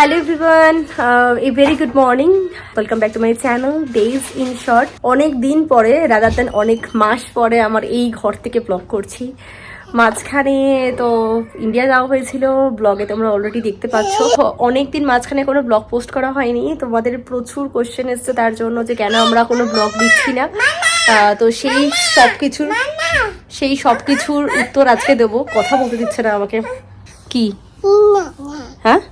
Hello everyone a very good morning welcome back to my channel days in short অনেক দিন পরে rather than অনেক মাস পরে আমার এই ঘর থেকে ব্লগ করছি। মাঝখানে তো ইন্ডিয়া যাওয়া হয়েছিল ব্লগে তোমরা অলরেডি দেখতে পাচ্ছ। অনেক দিন মাঝখানে কোনো ব্লগ পোস্ট করা হয়নি। তোমাদের প্রচুর কোশ্চেন এসছে তার জন্য যে কেন আমরা কোনো ব্লগ দিচ্ছি না। তো সেই সব কিছুর সেই সব কিছুর উত্তর আজকে দেবো। কথা বলতে দিচ্ছে না আমাকে। কি? হ্যাঁ?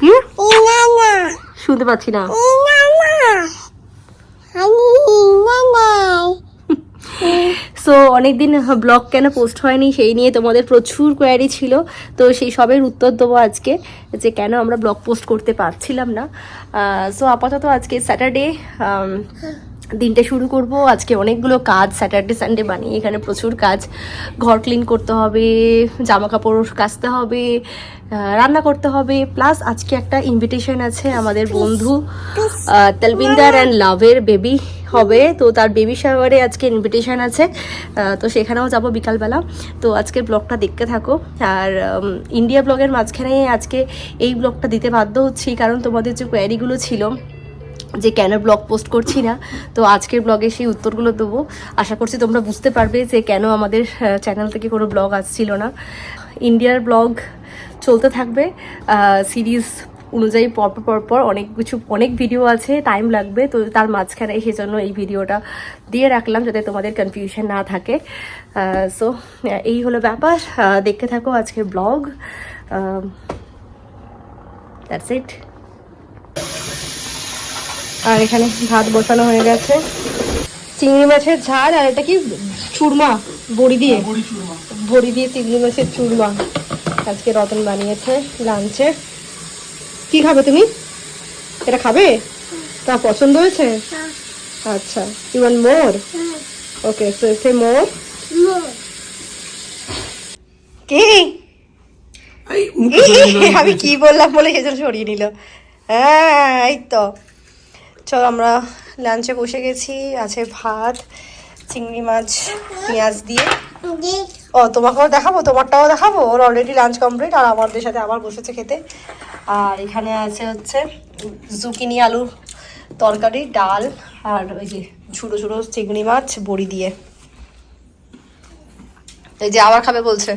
কি? শুনতে পাচ্ছি না। সো অনেকদিন ব্লগ কেন পোস্ট হয়নি সেই নিয়ে তোমাদের প্রচুর কোয়ারি ছিল। তো সেই সবের উত্তর দেবো আজকে যে কেন আমরা ব্লগ পোস্ট করতে পারছিলাম না। সো আপাতত আজকে স্যাটারডে দিনটা শুরু করব। আজকে অনেকগুলো কাজ স্যাটারডে সানডে বানিয়ে এখানে প্রচুর কাজ। ঘর ক্লিন করতে হবে জামা কাপড় কাচতে হবে রান্না করতে হবে। প্লাস আজকে একটা ইনভিটেশন আছে আমাদের বন্ধু তেলবিন্দার অ্যান্ড লাভের বেবি হবে। তো তার বেবি শাওয়ারে আজকে ইনভিটেশন আছে। তো সেখানেও যাব বিকালবেলা। তো আজকের ব্লগটা দেখতে থাকো। আর ইন্ডিয়া ব্লগের মাঝখানে আজকে এই ব্লগটা দিতে বাধ্য হচ্ছি কারণ তোমাদের যে কোয়ারিগুলো ছিল যে কেন ব্লগ পোস্ট করছি না, তো আজকের ব্লগে সেই উত্তরগুলো দেবো। আশা করছি তোমরা বুঝতে পারবে যে কেন আমাদের চ্যানেল থেকে কোনো ব্লগ আসছিল না। ইন্ডিয়ার ব্লগ চলতে থাকবে সিরিজ অনুযায়ী পরপর পরপর অনেক কিছু, অনেক ভিডিও আছে টাইম লাগবে, তো তার মাঝখানে সেজন্য এই ভিডিওটা দিয়ে রাখলাম যাতে তোমাদের কনফিউশন না থাকে। সো এই হলো ব্যাপার দেখতে থাকো আজকের ব্লগ। দ্যাটস ইট আর এখানে ভাত বসানো হয়ে গেছে। চিংড়ি মাছের ঝাল আর এটা কি? চুরমা বড়ি দিয়ে? বড়ি দিয়ে চিংড়ি মাছের চুরমা। আজকে রতন বানিয়েছে লাঞ্চে। কি খাবে তুমি? এটা খাবে? তা পছন্দ হয়েছে? আচ্ছা you want more okay so say more কি? আমি কি বললাম বলে সেজন্য সরিয়ে নিল। হ্যাঁ এই তো। চলো আমরা লাঞ্চে বসে গেছি। আছে ভাত চিংড়ি মাছ পেঁয়াজ দিয়ে। ও তোমাকেও দেখাবো তোমারটাও দেখাবো? ওর অলরেডি লাঞ্চ কমপ্লিট আর আমাদের সাথে আবার বসেছে খেতে। আর এখানে আছে হচ্ছে জুকিনি আলু তরকারি ডাল আর ওই যে ছোটো ছোটো চিংড়ি মাছ বড়ি দিয়ে। এই যে আবার খাবে বলছে।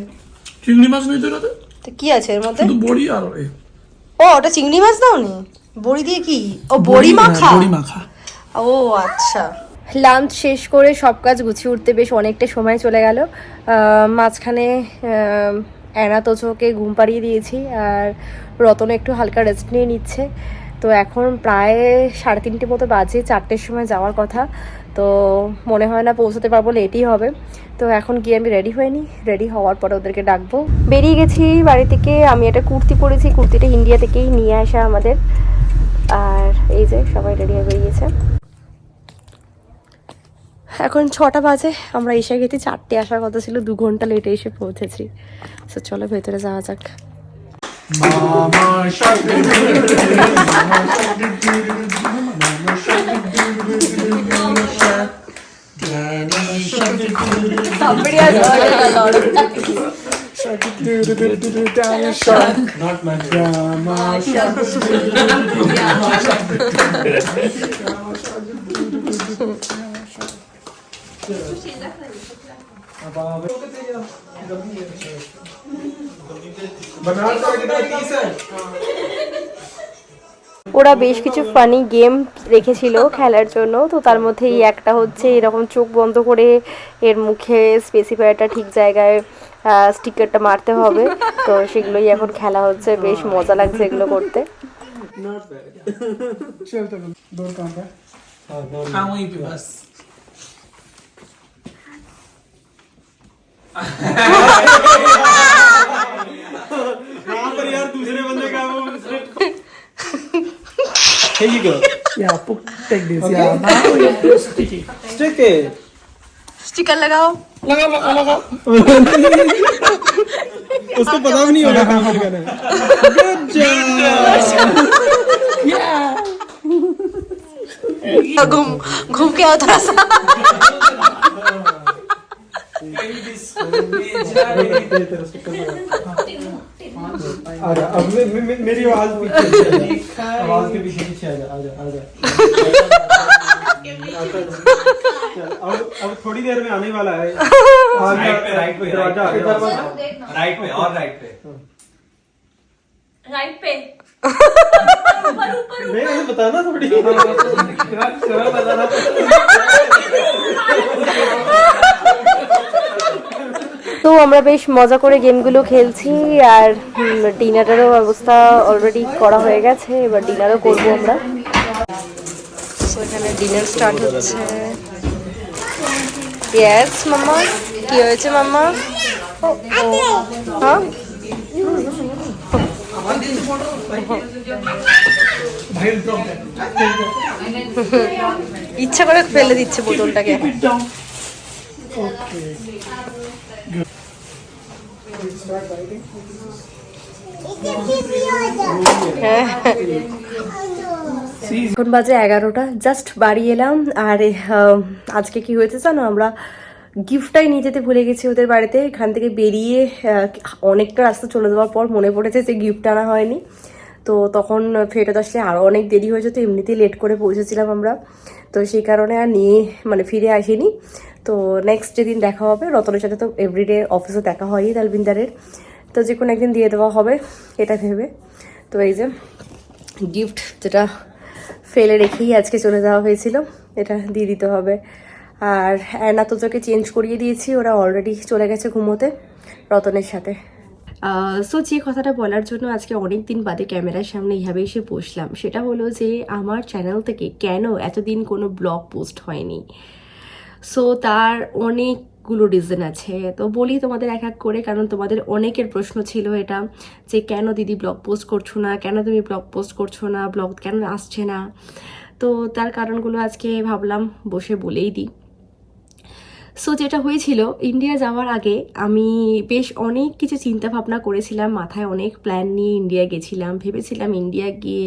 চিংড়ি মাছ নেই তো কি আছে এর মধ্যে? বড়ি আর ও ওটা চিংড়ি মাছ দাওনি? বড়ি দিয়ে কি? ও বড়ি মাখা? বড়ি মাখা। ও আচ্ছা। লাঞ্চ শেষ করে সব কাজ গুছিয়ে উঠতে বেশ অনেকটা সময় চলে গেল। মাঝখানে অ্যানা তোচোকে ঘুম পাড়িয়ে দিয়েছি আর রতন একটু হালকা রেস্ট নিয়ে নিচ্ছে। তো এখন প্রায় সাড়ে তিনটে মতো বাজে চারটের সময় যাওয়ার কথা। তো মনে হয় না পৌঁছতে পারব লেটই হবে। তো এখন গিয়ে আমি রেডি হয়নি রেডি হওয়ার পরে ওদেরকে ডাকবো। বেরিয়ে গেছি বাড়ি থেকে। আমি একটা কুর্তি পরেছি কুর্তিটা ইন্ডিয়া থেকেই নিয়ে আসা আমাদের। আর এই যে সবাই রেডি হয়ে বেরিয়েছে। এখন ছটা বাজে আমরা এসে গেছি চারটে আসার কথা ছিল দু ঘণ্টা লেটে এসে পৌঁছেছি। তো চলো ভেতরে যাওয়া যাক। ওরা বেশ কিছু ফানি গেম রেখেছিল খেলার জন্য। তো তার মধ্যে একটা হচ্ছে এরকম চোখ বন্ধ করে এর মুখে স্পেসিফায়ারটা ঠিক জায়গায় স্টিকারটা মারতে হবে তো সেগুলোই এখন খেলা হচ্ছে বেশ মজা লাগছে এগুলো করতে Here you go. Yeah, put, take this. Okay. Yeah, now we are sticking. Stick it. Sticker लगाओ। लगा लगा लगा उसको पता भी नहीं होगा काम करना घूम घूम के आओ थोड़ा सा। अब मेरी आवाज़ आवाज़ के पीछे पीछे आ जा आ जा आ जा। अब अब थोड़ी देर में आने वाला है राइट पे राइट पे दरवाजा दरवाजा राइट पे और राइट पे राइट पे नहीं मुझे बताना थोड़ी তো আমরা বেশ মজা করে গেমগুলো খেলছি আর ডিনারেরও ব্যবস্থা অলরেডি করা হয়ে গেছে এবার ডিনারও করব আমরা তো এখানে ডিনার স্টার্ট হচ্ছে। ইয়েস মাম্মা। কি হয়েছে মাম্মা? হ্যাঁ? ইচ্ছা করে ফেলে দিচ্ছে বোতলটাকে। হ্যাঁ। এখন বাজে এগারোটা। জাস্ট বাড়ি এলাম। আর আজকে কি হয়েছে জানো? আমরা গিফটটাই নিয়ে যেতে ভুলে গেছি ওদের বাড়িতে। এখান থেকে বেরিয়ে অনেকটা রাস্তা চলে যাওয়ার পর মনে পড়েছে যে গিফট আনা হয়নি। তো তখন ফেরত আসলে আরও অনেক দেরি হয়ে যেত। এমনিতেই লেট করে পৌঁছেছিলাম আমরা। তো সেই কারণে আর নিয়ে মানে ফিরে আসিনি। তো নেক্সট যেদিন দেখা হবে, রতনের সাথে তো এভরিডে অফিসে দেখা হয়ই তালবিন্দারের। তো যে কোনো একদিন দিয়ে দেওয়া হবে, এটা ভেবে। তো এই যে গিফট যেটা ফেলে রেখেই আজকে চলে যাওয়া হয়েছিল। এটা দিয়ে দিতে হবে। আর অ্যানা তোজোকে চেঞ্জ করিয়ে দিয়েছি। ওরা অলরেডি চলে গেছে ঘুমোতে, রতনের সাথে। সো যে কথাটা বলার জন্য আজকে অনেক দিন বাদে ক্যামেরার সামনে এইভাবে এসে বসলাম। সেটা হলো যে, আমার চ্যানেল থেকে কেন এতদিন কোনো ব্লগ পোস্ট হয়নি? সো তার অনেকগুলো রিজন আছে। তো বলি তোমাদের এক এক করে, কারণ তোমাদের অনেকের প্রশ্ন ছিল এটা, যে কেন দিদি ব্লগ পোস্ট করছ না, কেন তুমি ব্লগ পোস্ট করছ না ব্লগ কেন আসছে না? তো তার কারণগুলো আজকে ভাবলাম বসে বলেই দিই। সো যেটা হয়েছিল ইন্ডিয়া যাওয়ার আগে আমি বেশ অনেক কিছু চিন্তা ভাবনা করেছিলাম, মাথায় অনেক প্ল্যান নিয়ে ইন্ডিয়া গেছিলাম। ভেবেছিলাম ইন্ডিয়া গিয়ে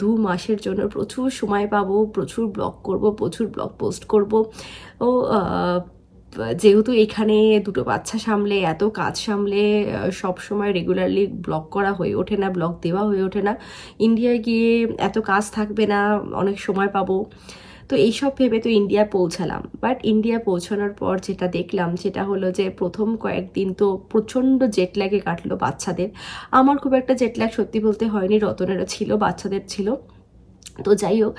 দু মাসের জন্য প্রচুর সময় পাবো, প্রচুর ব্লগ করব, প্রচুর ব্লগ পোস্ট করব। ও যেহেতু এখানে দুটো বাচ্চা সামলে, এত কাজ সামলে সব সময় রেগুলারলি ব্লগ করা হয়ে ওঠে না ব্লগ দেওয়া হয়ে ওঠে না। ইন্ডিয়ায় গিয়ে এত কাজ থাকবে না, অনেক সময় পাবো। তো এইসব ভেবে তো ইন্ডিয়া পৌঁছালাম। বাট ইন্ডিয়া পৌঁছানোর পর যেটা দেখলাম, সেটা হলো যে প্রথম কয়েকদিন তো প্রচণ্ড জেট ল্যাগে কাটলো বাচ্চাদের। আমার খুব একটা জেট ল্যাগ সত্যি বলতে হয়নি, রতনেরও ছিল, বাচ্চাদের ছিল। তো যাই হোক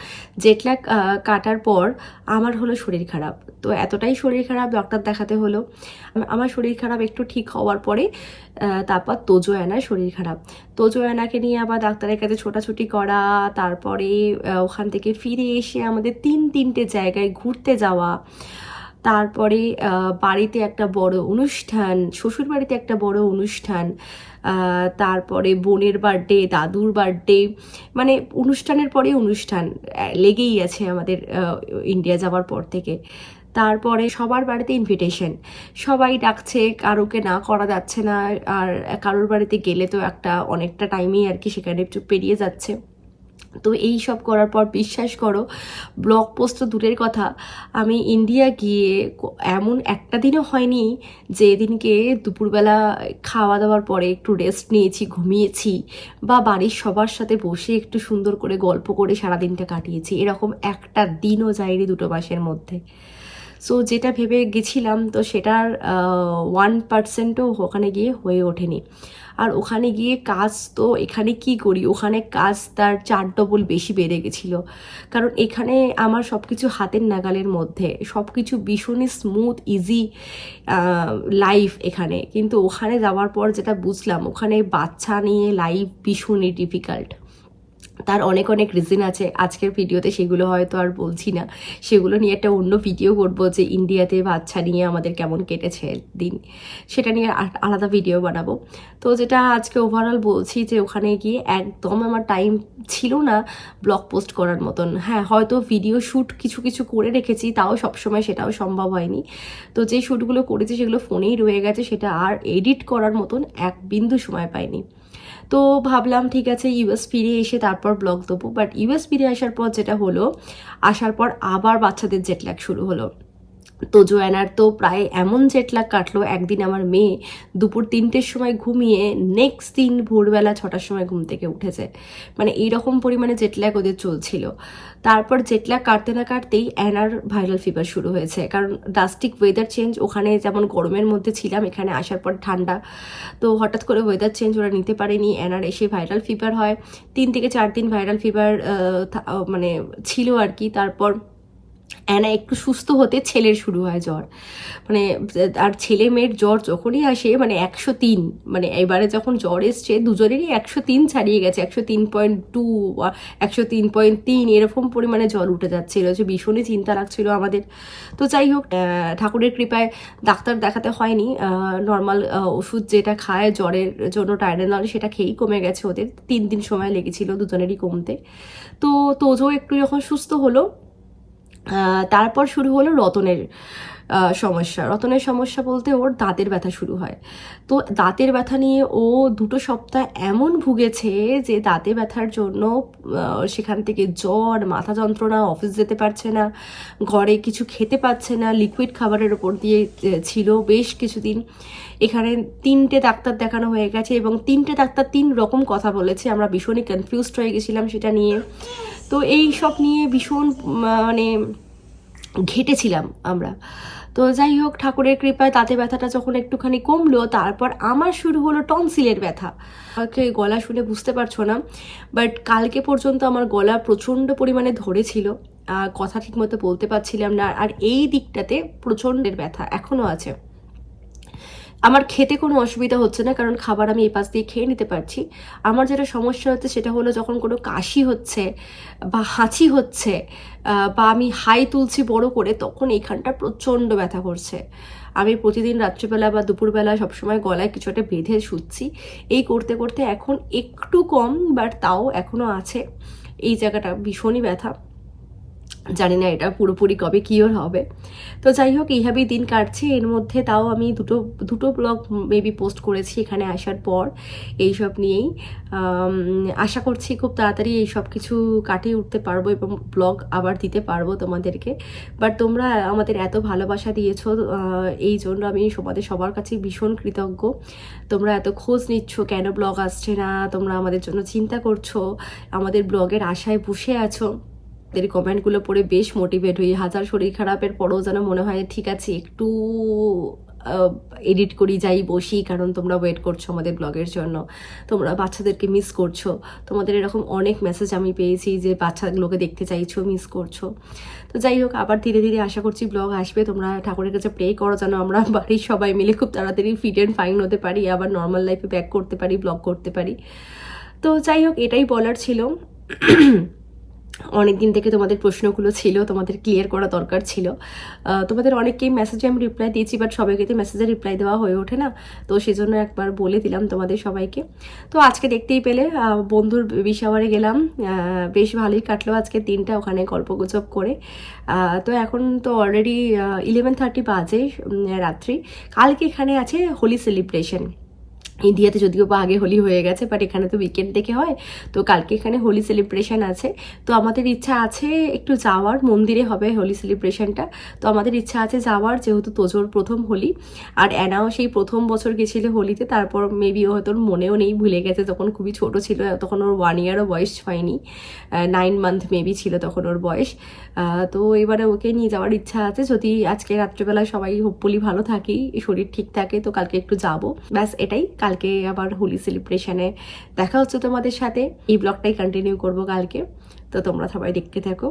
জেটল্যাগ কাটার পর আমার হলো শরীর খারাপ। তো এতটাই শরীর খারাপ ডক্টর দেখাতে হলো। আমার শরীর খারাপ একটু ঠিক হওয়ার পরে তারপর তোজো অ্যানার শরীর খারাপ। তোজো নিয়ে আবার ডাক্তারের কাছে ছোটাছুটি করা, তারপরে ওখান থেকে ফিরে এসে আমাদের তিন তিনটে জায়গায় ঘুরতে যাওয়া। তারপরে বাড়িতে একটা বড় অনুষ্ঠান শ্বশুর বাড়িতে একটা বড় অনুষ্ঠান। তারপরে বোনের বার্থডে দাদুর বার্থডে মানে অনুষ্ঠানের পরে অনুষ্ঠান লেগেই আছে আমাদের ইন্ডিয়া যাওয়ার পর থেকে। তারপরে সবার বাড়িতে ইনভিটেশন সবাই ডাকছে, কারোকে না করা যাচ্ছে না, আর কারোর বাড়িতে গেলে তো একটা অনেকটা টাইমেই আর কি সেখানে একটু পেরিয়ে যাচ্ছে। তো এই সব করার পর বিশ্বাস করো ব্লগ পোস্ট তো দূরের কথা। আমি ইন্ডিয়া গিয়ে এমন একটা দিনও হয়নি যে দিনকে দুপুরবেলা খাওয়া দাওয়ার পরে একটু রেস্ট নিয়েছি, ঘুমিয়েছি বা বাড়ির সবার সাথে বসে একটু সুন্দর করে গল্প করে সারাদিনটা কাটিয়েছি। এরকম একটা দিনও যায়নি দুটো মাসের মধ্যে। সো যেটা ভেবে গেছিলাম তো সেটার ওয়ান পার্সেন্টও ওখানে গিয়ে হয়ে ওঠেনি। আর ওখানে গিয়ে কাজ তো এখানে কি করি? ওখানে কাজ তার চার ডবল বেশি বেড়ে গেছিল। কারণ এখানে আমার সব কিছু হাতের নাগালের মধ্যে। সব কিছু ভীষণই স্মুথ ইজি লাইফ এখানে। কিন্তু ওখানে যাওয়ার পর যেটা বুঝলাম, ওখানে বাচ্চা নিয়ে লাইফ ভীষণই ডিফিকাল্ট তার অনেক অনেক রিজন আছে। আজকের ভিডিওতে সেগুলো হয়তো আর বলছি না। সেগুলো নিয়ে একটা অন্য ভিডিও করব যে ইন্ডিয়াতে বাচ্চা নিয়ে আমাদের কেমন কেটেছে দিন। সেটা নিয়ে আলাদা ভিডিও বানাবো। তো যেটা আজকে ওভারঅল বলছি যে ওখানে গিয়ে একদম আমার টাইম ছিল না ব্লগ পোস্ট করার মতন। হ্যাঁ হয়তো ভিডিও শ্যুট কিছু কিছু করে রেখেছি, তাও সবসময় সেটাও সম্ভব হয়নি। তো যে শ্যুটগুলো করেছি সেগুলো ফোনেই রয়ে গেছে, সেটা আর এডিট করার মতন এক বিন্দু সময় পাইনি। তো ভাবলাম, ঠিক আছে ইউএস ফিরে এসে তারপর ব্লগ দেবো। বাট ইউএস ফিরে আসার পর যেটা হলো, আসার পর আবার বাচ্চাদের জেটল্যাগ শুরু হলো। তো জোয়ানার তো প্রায় এমন জেটলাগ কাটলো, একদিন আমার মেয়ে দুপুর তিনটের সময় ঘুমিয়ে নেক্সট দিন ভোরবেলা ছটার সময় ঘুম থেকে উঠেছে। মানে এইরকম পরিমাণে জেটল্যাগ ওদের চলছিল। তারপর জেটল্যাগ কাটতে না কাটতেই অ্যানার ভাইরাল ফিভার শুরু হয়েছে। কারণ ডাস্টিক ওয়েদার চেঞ্জ ওখানে যেমন গরমের মধ্যে ছিলাম, এখানে আসার পর ঠান্ডা। তো হঠাৎ করে ওয়েদার চেঞ্জ ওরা নিতে পারেনি। অ্যানার এসে ভাইরাল ফিভার হয়। তিন থেকে চার দিন ভাইরাল ফিভার মানে ছিল আর কি। তারপর অ্যানা একটু সুস্থ হতে ছেলের শুরু হয় জ্বর। মানে আর ছেলে মেয়ের জ্বর যখনই আসে মানে একশো তিন মানে এবারে যখন জ্বর এসছে, দুজনেরই একশো তিন ছাড়িয়ে গেছে, একশো তিন পয়েন্ট টু একশো তিন পয়েন্ট তিন, এরকম পরিমাণে জল উঠে যাচ্ছে এটা হচ্ছে ভীষণই চিন্তা লাগছিল আমাদের। তো যাই হোক ঠাকুরের কৃপায় ডাক্তার দেখাতে হয়নি নর্মাল ওষুধ যেটা খায় জ্বরের জন্য টাইডেনল সেটা খেয়েই কমে গেছে ওদের। তিন দিন সময় লেগেছিল দুজনেরই কমতে। তো তোজো একটু যখন সুস্থ হলো তারপর শুরু হলো রতনের সমস্যা। রতনের সমস্যা বলতে ওর দাঁতের ব্যথা শুরু হয়। তো দাঁতের ব্যথা নিয়ে ও দুটো সপ্তাহ এমন ভুগেছে যে দাঁতে ব্যথার জন্য সেখান থেকে জ্বর, মাথা যন্ত্রণা, অফিস যেতে পারছে না, ঘরে কিছু খেতে পাচ্ছে না লিকুইড খাবারের ওপর দিয়ে ছিল বেশ কিছুদিন। এখানে তিনটে ডাক্তার দেখানো হয়ে গেছে এবং তিনটে ডাক্তার তিন রকম কথা বলেছে। আমরা ভীষণই কনফিউজড হয়ে গেছিলাম সেটা নিয়ে। তো এই সব নিয়ে ভীষণ মানে ঘেটেছিলাম আমরা। তো যাই হোক, ঠাকুরের কৃপায় তাতে ব্যথাটা যখন একটুখানি কমলো, তারপর আমার শুরু হলো টনসিলের ব্যথা। আমাকে গলা শুনে বুঝতে পারছ না বাট কালকে পর্যন্ত আমার গলা প্রচণ্ড পরিমাণে ধরেছিল কথা ঠিকমতো বলতে পারছিলাম না, আর এই দিকটাতে প্রচণ্ডের ব্যথা এখনও আছে। আমার খেতে কোনো অসুবিধা হচ্ছে না, কারণ খাবার আমি এপাশ দিয়ে খেয়ে নিতে পারছি। আমার যেটা সমস্যা হচ্ছে সেটা হলো যখন কোনো কাশি হচ্ছে বা হাঁচি হচ্ছে বা আমি হাই তুলছি বড় করে, তখন এইখানটা প্রচণ্ড ব্যথা করছে। আমি প্রতিদিন রাত্রিবেলা বা দুপুরবেলা সবসময় গলায় কিছু একটা বেঁধে শুচ্ছি। এই করতে করতে এখন একটু কম, বাট তাও এখনও আছে। এই জায়গাটা ভীষণই ব্যথা। জানি না এটা পুরোপুরি কবে কিওর হবে। তো যাই হোক এইভাবেই দিন কাটছে। এর মধ্যে তাও আমি দুটো দুটো ব্লগ মেবি পোস্ট করেছি এখানে আসার পর এইসব নিয়েই। আশা করছি খুব তাড়াতাড়ি এই সব কিছু কাটিয়ে উঠতে পারব এবং ব্লগ আবার দিতে পারব তোমাদেরকে। বাট তোমরা আমাদের এত ভালোবাসা দিয়েছ এই জন্য আমি তোমাদের সবার কাছে ভীষণ কৃতজ্ঞ। তোমরা এত খোঁজ নিচ্ছ, কেন ব্লগ আসছে না? তোমরা আমাদের জন্য চিন্তা করছ, আমাদের ব্লগের আশায় বসে আছো। এদের কমেন্টগুলো পড়ে বেশ মোটিভেট হই। হাজার শরীর খারাপের পরেও যেন মনে হয়, ঠিক আছে, একটু এডিট করি, যাই বসি, কারণ তোমরা ওয়েট করছ আমাদের ব্লগের জন্য। তোমরা বাচ্চাদেরকে মিস করছ। তোমাদের এরকম অনেক মেসেজ আমি পেয়েছি যে, বাচ্চাগুলোকে দেখতে চাইছো মিস করছ। তো যাই হোক, আবার ধীরে ধীরে আশা করছি ব্লগ আসবে। তোমরা ঠাকুরের কাছে প্রে করো যেন আমরা বাড়ির সবাই মিলে খুব তাড়াতাড়ি ফিট অ্যান্ড ফাইন হতে পারি, আবার নর্মাল লাইফে ব্যাক করতে পারি ব্লগ করতে পারি। তো যাই হোক, এটাই বলার ছিল। অনেক দিন থেকে তোমাদের প্রশ্নগুলো ছিল, তোমাদের ক্লিয়ার করা দরকার ছিল। তোমাদের অনেককেই মেসেজে আমি রিপ্লাই দিয়েছি বাট সবাইকে তো মেসেজে রিপ্লাই দেওয়া হয়ে ওঠে না। তো সেজন্য একবার বলে দিলাম তোমাদের সবাইকে। তো আজকে দেখতেই পেলে বন্ধুর বিশাওয়ারে গেলাম। বেশ ভালোই কাটলো আজকে দিনটা ওখানে গল্পগুজব করে। তো এখন তো অলরেডি ইলেভেন থার্টি বাজে রাত্রি। কালকে এখানে আছে হোলি সেলিব্রেশন ইন্ডিয়াতে যদিও বা আগে হোলি হয়ে গেছে বাট এখানে তো উইকেন্ড থেকে হয়। তো কালকে এখানে হোলি সেলিব্রেশন আছে। তো আমাদের ইচ্ছা আছে একটু যাওয়ার, মন্দিরে হবে হোলি সেলিব্রেশনটা তো আমাদের ইচ্ছা আছে যাওয়ার, যেহেতু তোজোর প্রথম হোলি। আর অ্যানাও সেই প্রথম বছর গেছিল হোলিতে, তারপর মেবি হয়তো ওর মনেও নেই, ভুলে গেছে। তখন খুবই ছোট ছিল, তখন ওর ওয়ান ইয়ারও বয়স হয়নি। নাইন মান্থ মেবি ছিল তখন ওর বয়স। তো এবারে ওকে নিয়ে যাওয়ার ইচ্ছা আছে। যদি আজকে রাত্রেবেলা সবাই হোপফুলি ভালো থাকি, শরীর ঠিক থাকে, তো কালকে একটু যাব। ব্যাস, এটাই। কালকে আবার হোলি সেলিব্রেশনে দেখা হচ্ছে তোমাদের সাথে। এই ব্লগটাই কন্টিনিউ করব কালকে। তো তোমরা সবাই দেখতে থাকো।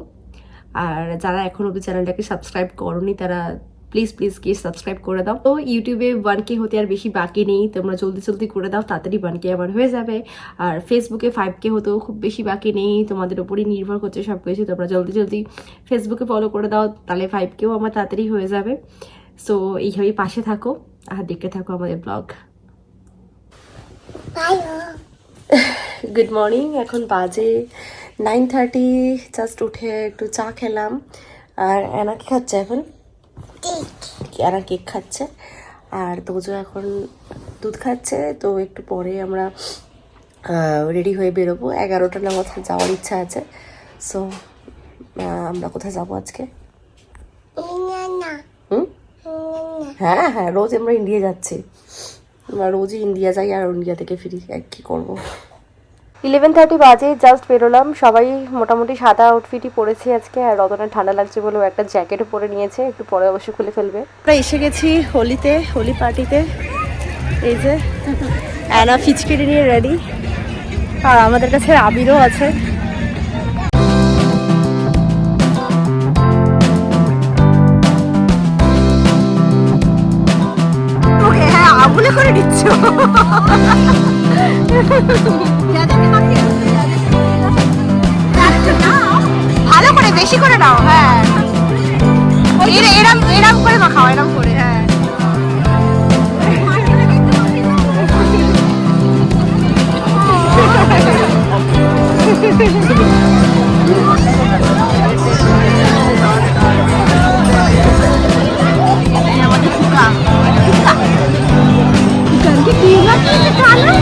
আর যারা এখন অব্দি চ্যানেলটাকে সাবস্ক্রাইব করনি, তারা প্লিজ প্লিজ গিয়ে সাবস্ক্রাইব করে দাও। তো ইউটিউবে ওয়ান কে হতে আর বেশি বাকি নেই। তোমরা জলদি জলদি করে দাও, তাড়াতাড়ি ওয়ান কে আবার হয়ে যাবে। আর ফেসবুকে ফাইভ কে হতেও খুব বেশি বাকি নেই। তোমাদের উপরই নির্ভর করছে সব কিছু তোমরা জলদি জলদি ফেসবুকে ফলো করে দাও, তাহলে ফাইভ কেও আমার তাড়াতাড়ি হয়ে যাবে। সো এইভাবেই পাশে থাকো আর দেখতে থাকো আমাদের ব্লগ গুড মর্নিং এখন বাজে নাইন থার্টি জাস্ট উঠে একটু চা খেলাম। আর অ্যানা কি খাচ্ছে এখন? অ্যানা কেক খাচ্ছে। আর তোজো এখন দুধ খাচ্ছে। তো একটু পরে আমরা রেডি হয়ে বেরোবো। এগারোটা নাগাদ যাওয়ার ইচ্ছা আছে। সো আমরা কোথায় যাব আজকে? হ্যাঁ হ্যাঁ রোজ আমরা ইন্ডিয়া যাচ্ছি। রোজই ইন্ডিয়া যাই আর ইন্ডিয়া থেকে ফিরি আর কি করব? ইলেভেন থার্টি বাজে জাস্ট বেরোলাম। সবাই মোটামুটি সাদা আউটফিটই পরেছে আজকে আর রতনের ঠান্ডা লাগছে বলে ও একটা জ্যাকেটও পরে নিয়েছে একটু পরে অবশ্য খুলে ফেলবে। আমরা এসে গেছি হোলিতে হোলি পার্টিতে এই যে অ্যানা ফিচকেরি নিয়ে রেডি আর আমাদের কাছে আবিরও আছে। ভালো করে বেশি করে নাও হ্যাঁ। এরম এরম করে মাখাও এরম করে হ্যাঁ। ভরে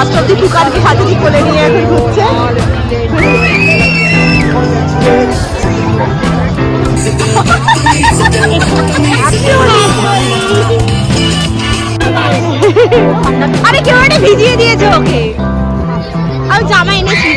লাস্ট অব্দি কুকারকে হাতে দিয়ে কোলে নিয়ে এখন ঘুরছে। আরে কেউ একটা ভিজিয়ে দিয়েছে ওকে। আমি জামা এনেছি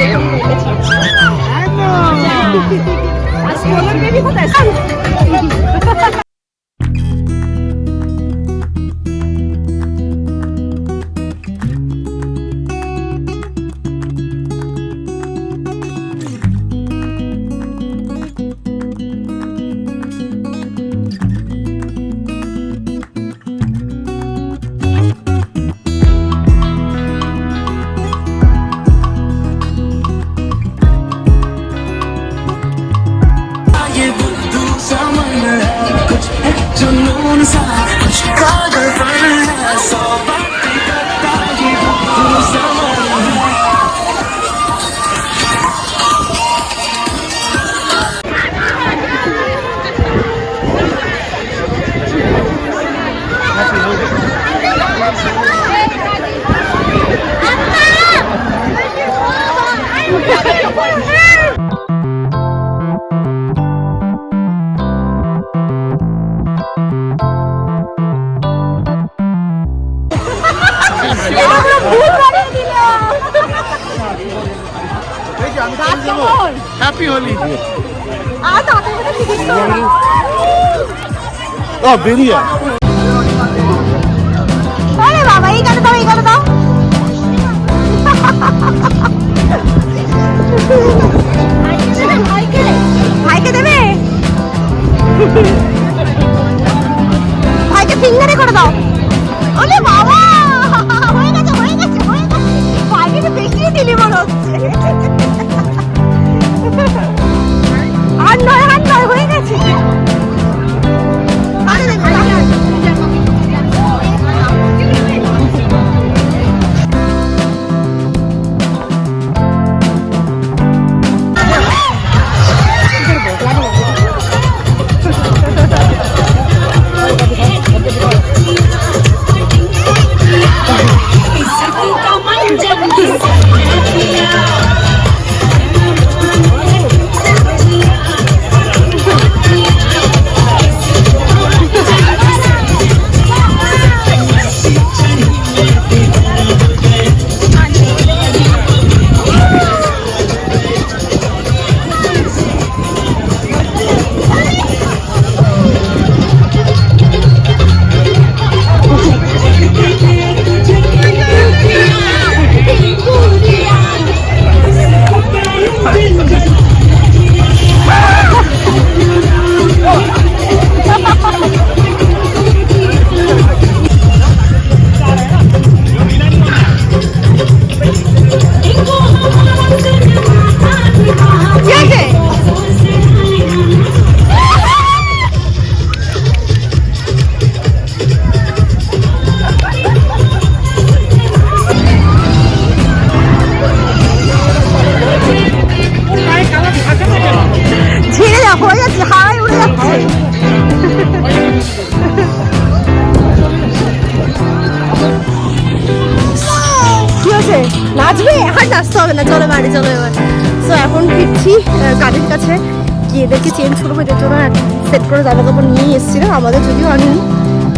ও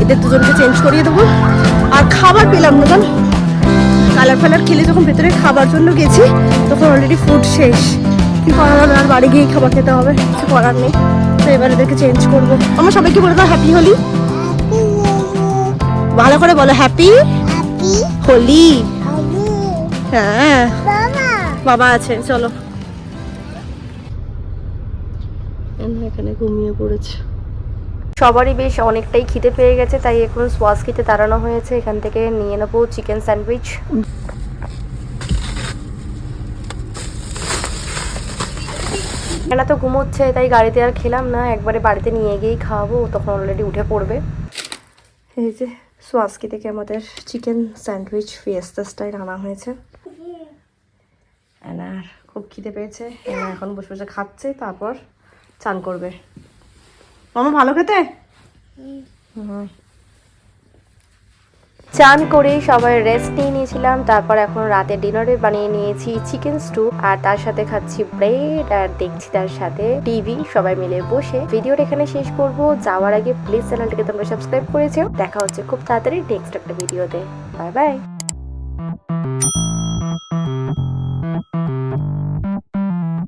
এদের দুজনকে চেঞ্জ করিয়ে দেবো। আর খাবার পেলাম না, জানো? কালার ফালার খেলে যখন ভেতরে খাবার জন্য গেছি, তখন অলরেডি ফুড শেষ। কি করা হবে? আর বাড়ি গিয়েই খাবার খেতে হবে। কিছু করার নেই। তো এবার এদেরকে চেঞ্জ করব। আমার সবাইকে বলে দাও হ্যাপি হোলি? ভালো করে বলো হ্যাপি হোলি? হ্যাঁ। বাবা আছে, চলো। এখানে ঘুমিয়ে পড়েছে। সবারই বেশ অনেকটাই খিদে পেয়ে গেছে, তাই এখন সোয়াস খেতে তাড়ানো হয়েছে। এখান থেকে নিয়ে নেব চিকেন স্যান্ডউইচ। এনা তো ঘুমোচ্ছে, তাই গাড়িতে আর খেলাম না। একবারে বাড়িতে নিয়ে গিয়েই খাওয়াবো তখন অলরেডি উঠে পড়বে। এই যে সোয়াস্কি থেকে আমাদের চিকেন স্যান্ডউইচ ফিয়েস্তা স্টাইল আনা হয়েছে। এনার খুব খিদে পেয়েছে এখন বসে বসে খাচ্ছে, তারপর চান করবে। মামা ভালো খেতে? চান করে সবাই রেস্ট নিয়ে নিয়েছিলাম, তারপর এখন রাতে ডিনারে বানিয়ে নিয়েছি চিকেন স্টু আর তার সাথে খাচ্ছি ব্রেড আর দেখছি তার সাথে টিভি সবাই মিলে বসে। ভিডিওটা এখানে শেষ করব। যাওয়ার আগে প্লিজ চ্যানেলটিকে তোমরা সাবস্ক্রাইব করেছ। দেখা হচ্ছে খুব তাড়াতাড়ি নেক্সট একটা ভিডিওতে বাই বাই